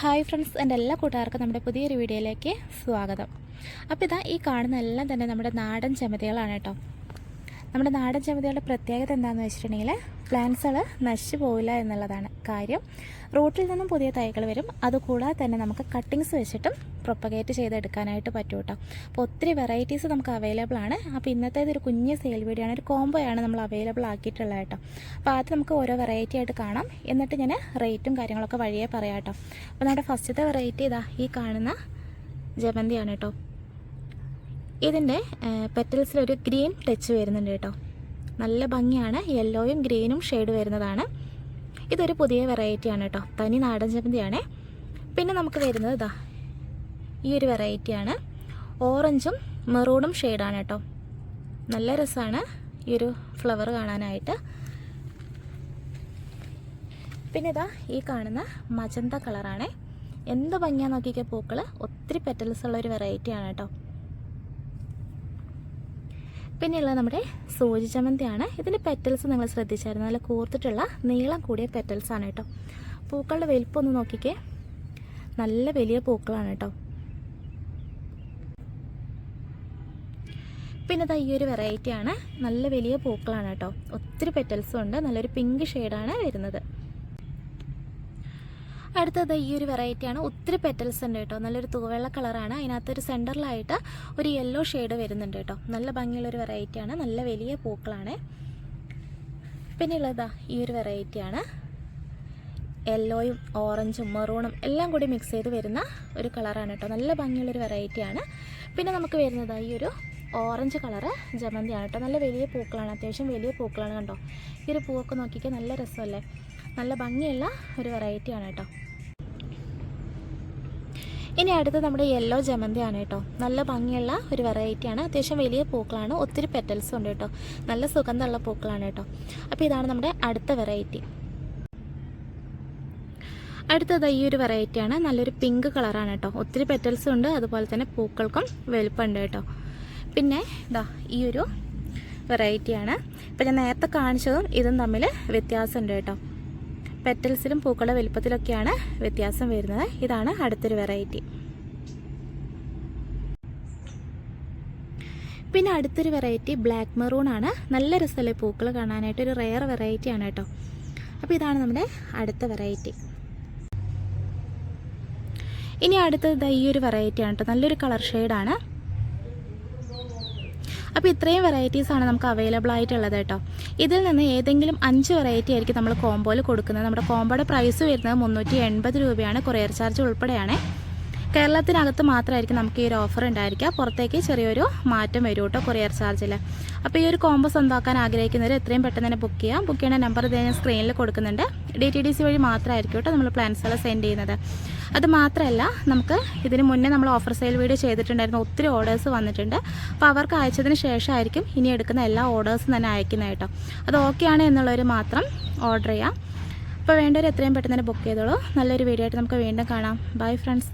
Hi friends എന്റെ എല്ലാ കൂട്ടുകാർക്കും നമ്മുടെ പുതിയൊരു വീഡിയോയിലേക്ക് സ്വാഗതം. അപ്പോൾ ഇതാ ഈ കാണുന്ന എല്ലാം തന്നെ നമ്മുടെ നാടൻ ചെമതികളാണ് കേട്ടോ. നമ്മുടെ നാടൻ ചെമതികളുടെ പ്രത്യേകത എന്താണെന്ന് വെച്ചിട്ടുണ്ടെങ്കിൽ പ്ലാന്റ്സുകൾ നശിച്ചു പോവില്ല എന്നുള്ളതാണ് കാര്യം. റോട്ടിൽ നിന്നും പുതിയ തൈകൾ വരും. അതുകൂടാതെ തന്നെ നമുക്ക് കട്ടിങ്സ് വെച്ചിട്ടും പ്രൊപ്പഗേറ്റ് ചെയ്തെടുക്കാനായിട്ട് പറ്റും കേട്ടോ. അപ്പോൾ ഒത്തിരി വെറൈറ്റീസ് നമുക്ക് അവൈലബിൾ ആണ്. അപ്പോൾ ഇന്നത്തേത് ഒരു കുഞ്ഞ് സെയിൽ വീഡിയോ ഒരു കോംബോയാണ് നമ്മൾ അവൈലബിൾ ആക്കിയിട്ടുള്ളത് കേട്ടോ. അപ്പോൾ ആദ്യം നമുക്ക് ഓരോ വെറൈറ്റി ആയിട്ട് കാണാം. എന്നിട്ട് ഞാൻ റേറ്റും കാര്യങ്ങളൊക്കെ വഴിയേ പറയാം കേട്ടോ. അപ്പോൾ നമ്മുടെ ഫസ്റ്റത്തെ വെറൈറ്റി ഇതാ ഈ കാണുന്ന ജമന്തിയാണ് കേട്ടോ. ഇതിന്റെ പെറ്റൽസിലൊരു ഗ്രീൻ ടച്ച് വരുന്നുണ്ട് കേട്ടോ. നല്ല ഭംഗിയാണ്. യെല്ലോയും ഗ്രീനും ഷെയ്ഡ് വരുന്നതാണ്. ഇതൊരു പുതിയ വെറൈറ്റിയാണ് കേട്ടോ. തനി നാടൻ ചമ്മന്തിയാണ്. പിന്നെ നമുക്ക് വരുന്നത് ഇതാ ഈ ഒരു വെറൈറ്റിയാണ് ഓറഞ്ചും മെറൂണും ഷെയ്ഡാണ് കേട്ടോ. നല്ല രസമാണ് ഈ ഒരു ഫ്ലവർ കാണാനായിട്ട്. പിന്നെ ഇതാ ഈ കാണുന്ന മജന്ത കളറാണ് എന്ത് ഭംഗിയാ നോക്കിക്കുക പൂക്കൾ ഒത്തിരി പെറ്റൽസ് ഉള്ള ഒരു വെറൈറ്റിയാണ് കേട്ടോ. പിന്നെയുള്ളത് നമ്മുടെ സൂചി ചമന്തിയാണ് ഇതിന്റെ പെറ്റൽസ് നിങ്ങൾ ശ്രദ്ധിച്ചായിരുന്നു. നല്ല കൂർത്തിട്ടുള്ള നീളം കൂടിയ പെറ്റൽസ് ആണ് കേട്ടോ. പൂക്കളുടെ വലിപ്പം ഒന്ന് നോക്കിക്കേ. നല്ല വലിയ പൂക്കളാണ് കേട്ടോ. പിന്നെ ഇതാ ഈ ഒരു വെറൈറ്റിയാണ് നല്ല വലിയ പൂക്കളാണ് കേട്ടോ. ഒത്തിരി പെറ്റൽസും ഉണ്ട്. നല്ലൊരു പിങ്ക് ഷെയ്ഡാണ് വരുന്നത്. അടുത്തത് ഈ ഒരു വെറൈറ്റിയാണ് ഒത്തിരി പെറ്റൽസ് ഉണ്ട് കേട്ടോ. നല്ലൊരു തൂവെള്ള കളറാണ് അതിനകത്തൊരു സെന്ററിലായിട്ട് ഒരു യെല്ലോ ഷെയ്ഡ് വരുന്നുണ്ട് കേട്ടോ. നല്ല ഭംഗിയുള്ളൊരു വെറൈറ്റിയാണ് നല്ല വലിയ പൂക്കളാണ്. പിന്നെ ഉള്ളതാ ഈ ഒരു വെറൈറ്റിയാണ് യെല്ലോയും ഓറഞ്ചും മെറൂണും എല്ലാം കൂടി മിക്സ് ചെയ്ത് വരുന്ന ഒരു കളറാണ് കേട്ടോ. നല്ല ഭംഗിയുള്ളൊരു വെറൈറ്റിയാണ് പിന്നെ നമുക്ക് വരുന്നത് ഈ ഒരു ഓറഞ്ച് കളറ് ജമന്തിയാണ് കേട്ടോ. നല്ല വലിയ പൂക്കളാണ്. അത്യാവശ്യം വലിയ പൂക്കളാണ് കണ്ടോ. ഈ ഒരു പൂവൊക്കെ നോക്കിക്കാൻ നല്ല രസമല്ലേ? നല്ല ഭംഗിയുള്ള ഒരു വെറൈറ്റിയാണ് കേട്ടോ. ഇനി അടുത്ത് നമ്മുടെ യെല്ലോ ജമന്തിയാണ് കേട്ടോ. നല്ല ഭംഗിയുള്ള ഒരു വെറൈറ്റിയാണ്. അത്യാവശ്യം വലിയ പൂക്കളാണ്. ഒത്തിരി പെറ്റൽസും ഉണ്ട് കേട്ടോ. നല്ല സുഗന്ധമുള്ള പൂക്കളാണ് കേട്ടോ. അപ്പോൾ ഇതാണ് നമ്മുടെ അടുത്ത വെറൈറ്റി. അടുത്തത് ഈ ഒരു വെറൈറ്റിയാണ്. നല്ലൊരു പിങ്ക് കളറാണ് കേട്ടോ. ഒത്തിരി പെറ്റൽസും ഉണ്ട്. അതുപോലെ തന്നെ പൂക്കൾക്കും വലുപ്പമുണ്ട് കേട്ടോ. പിന്നെ ഇതാ ഈ ഒരു വെറൈറ്റിയാണ്. ഇപ്പം ഞാൻ നേരത്തെ കാണിച്ചതും ഇതും തമ്മിൽ വ്യത്യാസമുണ്ട് കേട്ടോ. പെറ്റൽസിലും പൂക്കളുടെ വലുപ്പത്തിലൊക്കെയാണ് വ്യത്യാസം വരുന്നത്. ഇതാണ് അടുത്തൊരു വെറൈറ്റി പിന്നെ അടുത്തൊരു വെറൈറ്റി ബ്ലാക്ക് മെറൂൺ ആണ്. നല്ല രസമല്ലേ പൂക്കൾ കാണാനായിട്ട്? ഒരു റെയർ വെറൈറ്റി ആണ് കേട്ടോ. അപ്പോൾ ഇതാണ് നമ്മുടെ അടുത്ത വെറൈറ്റി ഇനി അടുത്തത് ഈ ഒരു വെറൈറ്റി ആണ് കേട്ടോ. നല്ലൊരു കളർ ഷെയ്ഡാണ് അപ്പോൾ ഇത്രയും വെറൈറ്റീസാണ് നമുക്ക് അവൈലബിൾ ആയിട്ടുള്ളത് കേട്ടോ. ഇതിൽ നിന്ന് ഏതെങ്കിലും അഞ്ച് വെറൈറ്റി ആയിരിക്കും നമ്മൾ കോംബോയിൽ കൊടുക്കുന്നത്. നമ്മുടെ കോംബോയുടെ പ്രൈസ് വരുന്നത് മുന്നൂറ്റി എൺപത് രൂപയാണ്. കൊറിയർ ചാർജ് ഉൾപ്പെടെയാണ്. കേരളത്തിനകത്ത് മാത്രമായിരിക്കും നമുക്ക് ഈ ഒരു ഓഫർ ഉണ്ടായിരിക്കുക. പുറത്തേക്ക് ചെറിയൊരു മാറ്റം വരും കേട്ടോ കൊറിയർ ചാർജിൽ അപ്പോൾ ഈ ഒരു കോംബോ സ്വന്തമാക്കാൻ ആഗ്രഹിക്കുന്നവർ എത്രയും പെട്ടെന്ന് തന്നെ ബുക്ക് ചെയ്യാം. ബുക്ക് ചെയ്യുന്ന നമ്പർ ഇത് ഞാൻ സ്ക്രീനിൽ കൊടുക്കുന്നുണ്ട്. ഡി ടി ഡി സി വഴി മാത്രമായിരിക്കും കേട്ടോ നമ്മൾ പ്ലാൻസുകൾ സെൻഡ് ചെയ്യുന്നത്. അത് മാത്രമല്ല നമുക്ക് ഇതിന് മുന്നേ നമ്മൾ ഓഫർ സെയിൽ വീഡിയോ ചെയ്തിട്ടുണ്ടായിരുന്നു ഒത്തിരി ഓർഡേഴ്സ് വന്നിട്ടുണ്ട്. അപ്പോൾ അവർക്ക് അയച്ചതിന് ശേഷമായിരിക്കും ഇനി എടുക്കുന്ന എല്ലാ ഓർഡേഴ്സും തന്നെ അയക്കുന്നത് കേട്ടോ. അത് ഓക്കെ ആണ് എന്നുള്ളവർ മാത്രം ഓർഡർ ചെയ്യാം. അപ്പോൾ വേണ്ടവർ എത്രയും പെട്ടെന്ന് തന്നെ ബുക്ക് ചെയ്തോളൂ. നല്ലൊരു വീഡിയോ ആയിട്ട് നമുക്ക് വീണ്ടും കാണാം. Bye friends